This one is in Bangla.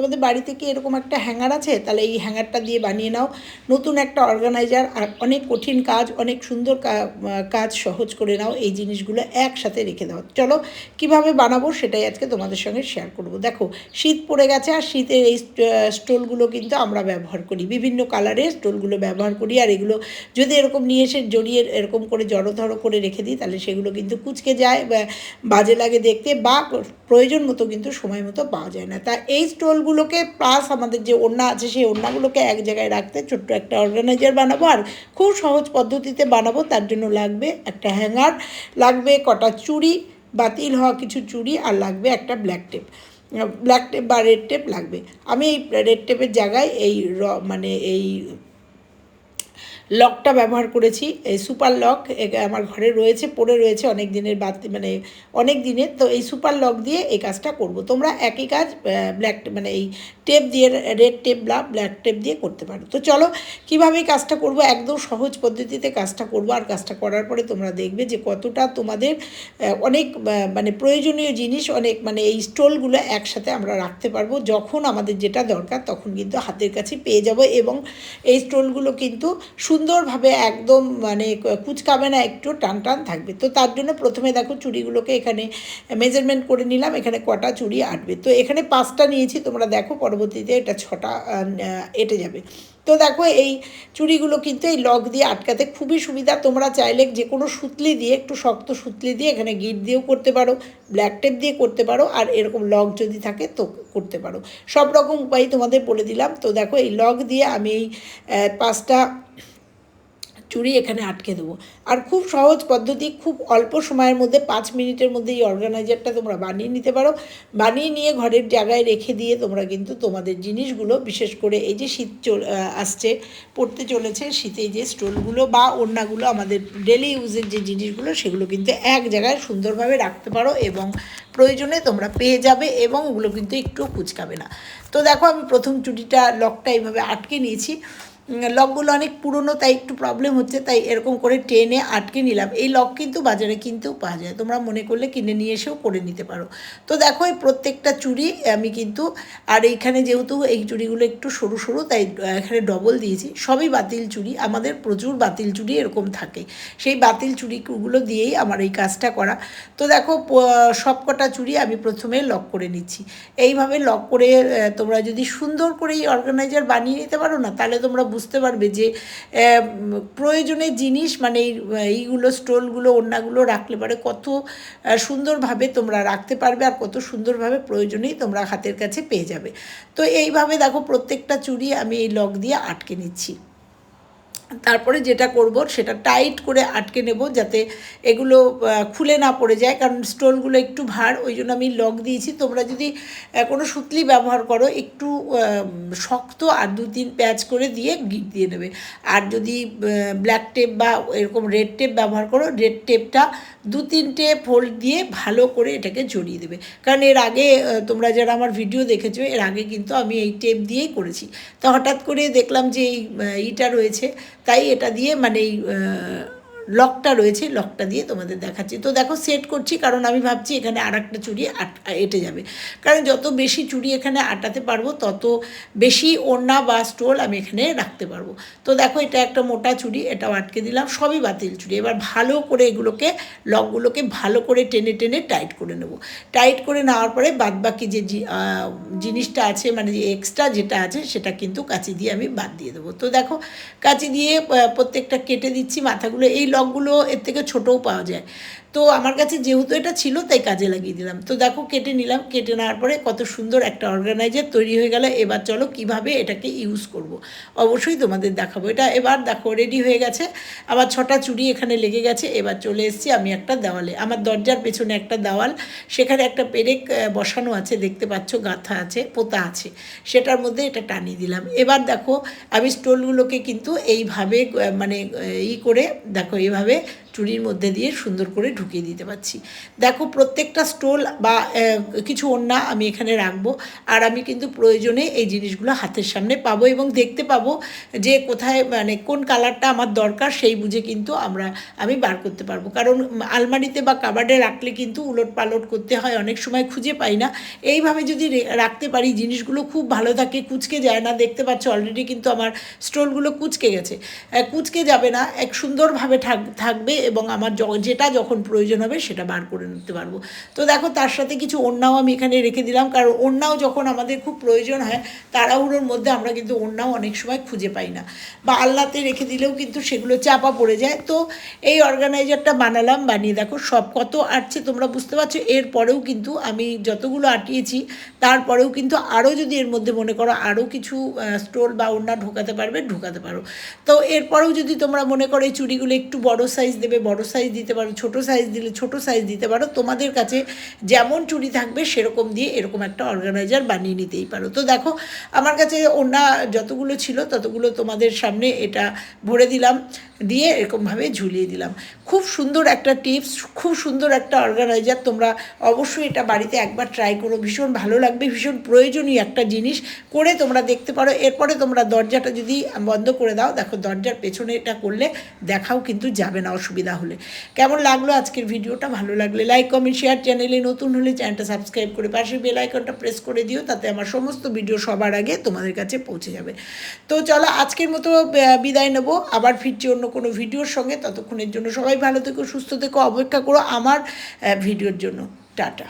তোমাদের বাড়ি থেকে এরকম একটা হ্যাঙ্গার আছে? তাহলে এই হ্যাঙ্গারটা দিয়ে বানিয়ে নাও। নতুন একটা অর্গানাইজার আর অনেক কঠিন কাজ, অনেক সুন্দর কা- কাজ সহজ করে নাও। এই জিনিসগুলো একসাথে রেখে দাও। চলো, কীভাবে বানাবো সেটাই আজকে তোমাদের সঙ্গে শেয়ার করব। দেখো, শীত পড়ে গেছে আর শীতের এই স্টোলগুলো কিন্তু আমরা ব্যবহার করি। বিভিন্ন কালারের স্টোলগুলো ব্যবহার করি। আর এগুলো যদি এরকম নিয়ে এসে জড়িয়ে এরকম করে জড়োধড়ো করে রেখে দিই, তাহলে সেগুলো কিন্তু কুচকে যায় বাজে লাগে দেখতে, বা প্রয়োজন মতো কিন্তু সময় মতো পাওয়া যায় না। তা এই স্টোলগুলোকে প্লাস আমাদের যে ওড়না আছে, সেই ওড়নাগুলোকে এক জায়গায় রাখতে ছোট্ট একটা অর্গানাইজার বানাবো আর খুব সহজ পদ্ধতিতে বানাবো, তার জন্য লাগবে একটা হ্যাঙ্গার লাগবে কটা চুড়ি, বাতিল হওয়া কিছু চুড়ি আর লাগবে একটা ব্ল্যাক টেপ ব্ল্যাক টেপ বা রেড টেপ লাগবে। আমি এই রেড টেপের জায়গায় এই র মানে এই লকটা ব্যবহার করেছি, এই সুপার লক আমার ঘরে রয়েছে, পড়ে রয়েছে অনেক দিনের বাদ মানে অনেক দিনের, তো এই সুপার লক দিয়ে এই কাজটা করব। তোমরা একই কাজ ব্ল্যাক মানে এই টেপ দিয়ে রেড টেপ বা ব্ল্যাক টেপ দিয়ে করতে পারো। তো চলো, কীভাবে এই কাজটা করব? একদম সহজ পদ্ধতিতে কাজটা করব আর কাজটা করার পরে তোমরা দেখবে যে কতটা তোমাদের অনেক মানে প্রয়োজনীয় জিনিস, অনেক মানে এই স্টোলগুলো একসাথে আমরা রাখতে পারব। যখন আমাদের যেটা দরকার, তখন কিন্তু হাতের কাছে পেয়ে যাব এবং এই স্টোলগুলো কিন্তু সুন্দরভাবে একদম মানে কুচকাবে না, একটু টান টান থাকবে। তো তার জন্য প্রথমে দেখো চুড়িগুলোকে এখানে মেজারমেন্ট করে নিলাম, এখানে কটা চুড়ি আটবে। তো এখানে পাঁচটা নিয়েছি, তোমরা দেখো পরবর্তীতে এটা ছটা এঁটে যাবে। তো দেখো এই চুড়িগুলো কিন্তু এই লক দিয়ে আটকাতে খুবই সুবিধা। তোমরা চাইলে যে কোনো সুতলি দিয়ে, একটু শক্ত সুতলি দিয়ে এখানে গিট দিয়েও করতে পারো ব্ল্যাক টেপ দিয়ে করতে পারো, আর এরকম লক যদি থাকে তো করতে পারো। সব রকম উপায় তোমাদের বলে দিলাম। তো দেখো এই লক দিয়ে আমি এই পাঁচটা চুড়ি এখানে আটকে দেবো। আর খুব সহজ পদ্ধতি, খুব অল্প সময়ের মধ্যে, পাঁচ মিনিটের মধ্যে এই অর্গানাইজারটা তোমরা বানিয়ে নিতে পারো। বানিয়ে নিয়ে ঘরের জায়গায় রেখে দিয়ে তোমরা কিন্তু তোমাদের জিনিসগুলো, বিশেষ করে এই যে শীত চল আসছে, পড়তে চলেছে, শীতে যে স্টোলগুলো বা ওড়নাগুলো, আমাদের ডেলি ইউজের যে জিনিসগুলো, সেগুলো কিন্তু এক জায়গায় সুন্দরভাবে রাখতে পারো এবং প্রয়োজনে তোমরা পেয়ে যাবে এবং ওগুলো কিন্তু একটু কুচকাবে না। তো দেখো, আমি প্রথম চুটিটা লকটা এইভাবে আটকে নিয়েছি। লকগুলো অনেক পুরনো, তাই একটু প্রবলেম হচ্ছে, তাই এরকম করে টেনে আটকে নিলাম। এই লক কিন্তু বাজারে কিনতেও পাওয়া যায়, তোমরা মনে করলে কিনে নিয়ে এসেও করে নিতে পারো। তো দেখো, এই প্রত্যেকটা চুড়ি আমি কিন্তু, আর এইখানে যেহেতু এই চুড়িগুলো একটু সরু সরু, তাই এখানে ডবল দিয়েছি, সবই বাতিল চুড়ি, আমাদের প্রচুর বাতিল চুড়ি এরকম থাকে। সেই বাতিল চুড়িগুলো দিয়েই আমার এই কাজটা করা। তো দেখো সবকটা চুড়ি আমি প্রথমে লক করে নিচ্ছি। এইভাবে লক করে তোমরা যদি সুন্দর করে এই অর্গানাইজার বানিয়ে নিতে পারো না, তাহলে তোমরা বুঝতে পারবে যে প্রয়োজনের জিনিস মানে এই, এইগুলো স্টোলগুলো, ওড়নাগুলো রাখলে পারে কত সুন্দরভাবে তোমরা রাখতে পারবে আর কত সুন্দরভাবে প্রয়োজনেই তোমরা হাতের কাছে পেয়ে যাবে। তো এইভাবে দেখো প্রত্যেকটা চুড়ি আমি এই লক দিয়ে আটকে নিচ্ছি। তারপরে যেটা করব, সেটা টাইট করে আটকে নেব যাতে এগুলো খুলে না পড়ে যায়। কারণ স্টোলগুলো একটু ভার, ওই জন্য আমি লক দিয়েছি। তোমরা যদি কোনো সুতলি ব্যবহার করো, একটু শক্ত আর দু তিন প্যাচ করে দিয়ে গিট দিয়ে নেবে। আর যদি ব্ল্যাক টেপ বা এরকম রেড টেপ ব্যবহার করো রেড টেপটা দু তিনটে ফোল্ড দিয়ে ভালো করে এটাকে জড়িয়ে দেবে। কারণ এর আগে তোমরা যারা আমার ভিডিও দেখেছ, এর আগে কিন্তু আমি এই টেপ দিয়েই করেছি। তো হঠাৎ করে দেখলাম যে এই ইটা রয়েছে। তাই এটা দিয়ে মানে এই লকটা রয়েছে, লকটা দিয়ে তোমাদের দেখাচ্ছি। তো দেখো সেট করছি, কারণ আমি ভাবছি এখানে আর একটা চুড়ি আট এঁটে যাবে। কারণ যত বেশি চুড়ি এখানে আটাতে পারব, তত বেশি ওড়না বা স্টোল আমি এখানে রাখতে পারব। তো দেখো, এটা একটা মোটা চুড়ি, এটাও আটকে দিলাম, সবই বাতিল চুড়ি। এবার ভালো করে এগুলোকে, লকগুলোকে ভালো করে টেনে টেনে টাইট করে নেব। টাইট করে নেওয়ার পরে বাদবাকি যে জিনিসটা আছে মানে যে এক্সট্রা যেটা আছে, সেটা কিন্তু কাঁচি দিয়ে আমি বাদ দিয়ে দেবো। তো দেখো, কাঁচি দিয়ে প্রত্যেকটা কেটে দিচ্ছি মাথাগুলো। এই লকগুলো এর থেকে ছোটও পাওয়া যায়। তো আমার কাছে যেহেতু এটা ছিল, তাই কাজে লাগিয়ে দিলাম। তো দেখো, কেটে নিলাম। কেটে নেওয়ার পরে কত সুন্দর একটা অর্গানাইজার তৈরি হয়ে গেল। এবার চলো কীভাবে এটাকে ইউজ করব। অবশ্যই তোমাদের দেখাবো। এটা এবার দেখো রেডি হয়ে গেছে। আবার ছটা চুড়ি এখানে লেগে গেছে। এবার চলে এসেছি আমি একটা দেওয়ালে। আমার দরজার পেছনে একটা দেওয়াল। সেখানে একটা পেরেক বসানো আছে। দেখতে পাচ্ছ, গাঁথা আছে, পোতা আছে। সেটার মধ্যে এটা টানিয়ে দিলাম। এবার দেখো, আমি স্টোলগুলোকে কিন্তু এইভাবে মানে ই করে, দেখো, এইভাবে চুড়ির মধ্যে দিয়ে সুন্দর করে ঢুকিয়ে দিতে পারছি। দেখো প্রত্যেকটা স্টোল বা কিছু ওড়না আমি এখানে রাখব। আর আমি কিন্তু প্রয়োজনে এই জিনিসগুলো হাতের সামনে পাবো এবং দেখতে পাবো যে কোথায় মানে কোন কালারটা আমার দরকার সেই বুঝে কিন্তু আমরা, আমি বার করতে পারব। কারণ আলমারিতে বা কাবার্ডে রাখলে কিন্তু উলট পালট করতে হয়, অনেক সময় খুঁজে পাই না। এইভাবে যদি রাখতে পারি, জিনিসগুলো খুব ভালো থাকে, কুচকে যায় না, দেখতে পাচ্ছ অলরেডি কিন্তু আমার স্টোলগুলো কুচকে গেছে। কুচকে যাবে না, এক সুন্দরভাবে থাক- থাকবে এবং আমার যেটা যখন প্রয়োজন হবে সেটা বার করে নিতে পারব। তো দেখো, তার সাথে কিছু ওড়নাও আমি এখানে রেখে দিলাম, কারণ ওড়নাও যখন আমাদের খুব প্রয়োজন হয়, তাড়াহুড়োর মধ্যে আমরা কিন্তু ওড়নাও অনেক সময় খুঁজে পাই না। বা আল্লাতে রেখে দিলেও কিন্তু সেগুলো চাপা পড়ে যায়। তো এই অর্গানাইজারটা বানালাম, বানিয়ে দেখো সব কত আটছে, তোমরা বুঝতে পারছ। এরপরেও কিন্তু আমি যতগুলো আটিয়েছি তারপরেও কিন্তু আরও যদি এর মধ্যে মনে করো আরও কিছু স্টোল বা ওড়না ঢোকাতে পারবে, ঢোকাতে পারো। তো এরপরেও যদি তোমরা মনে করো এই চুড়িগুলো একটু বড় সাইজ দেবে বড় সাইজ দিতে পারো, ছোট সাইজ দিলে ছোট সাইজ দিতে পারো, তোমাদের কাছে যেমন চুড়ি থাকবে সেরকম দিয়ে এরকম একটা অর্গানাইজার বানিয়ে নিতেই পারো। তো দেখো, আমার কাছে অন্য যতগুলো ছিল ততগুলো তোমাদের সামনে এটা ভরে দিলাম, দিয়ে এরকমভাবে ঝুলিয়ে দিলাম। খুব সুন্দর একটা টিপস খুব সুন্দর একটা অর্গানাইজার তোমরা অবশ্যই এটা বাড়িতে একবার ট্রাই করো। ভীষণ ভালো লাগবে, ভীষণ প্রয়োজনীয় একটা জিনিস করে তোমরা দেখতে পারো। এরপরে তোমরা দরজাটা যদি বন্ধ করে দাও, দেখো দরজার পেছনে এটা করলে দেখাও কিন্তু যাবে না, অসুবিধা হলে কেমন লাগল আজকের ভিডিওটা? ভালো লাগলে লাইক কমেন্ট শেয়ার চ্যানেলে নতুন হলে চ্যানেলটা সাবস্ক্রাইব করে পাশে বেল আইকনটা প্রেস করে দিও, তাতে আমার সমস্ত ভিডিও সবার আগে তোমাদের কাছে পৌঁছে যাবে। তো চলো আজকের মতো বিদায় নেব। আবার ফিরছি অন্য কোনো ভিডিওর সঙ্গে। ততক্ষণের জন্য সবাই ভালো থেকো, সুস্থ থেকো, অপেক্ষা করো আমার ভিডিওর জন্য। টাটা।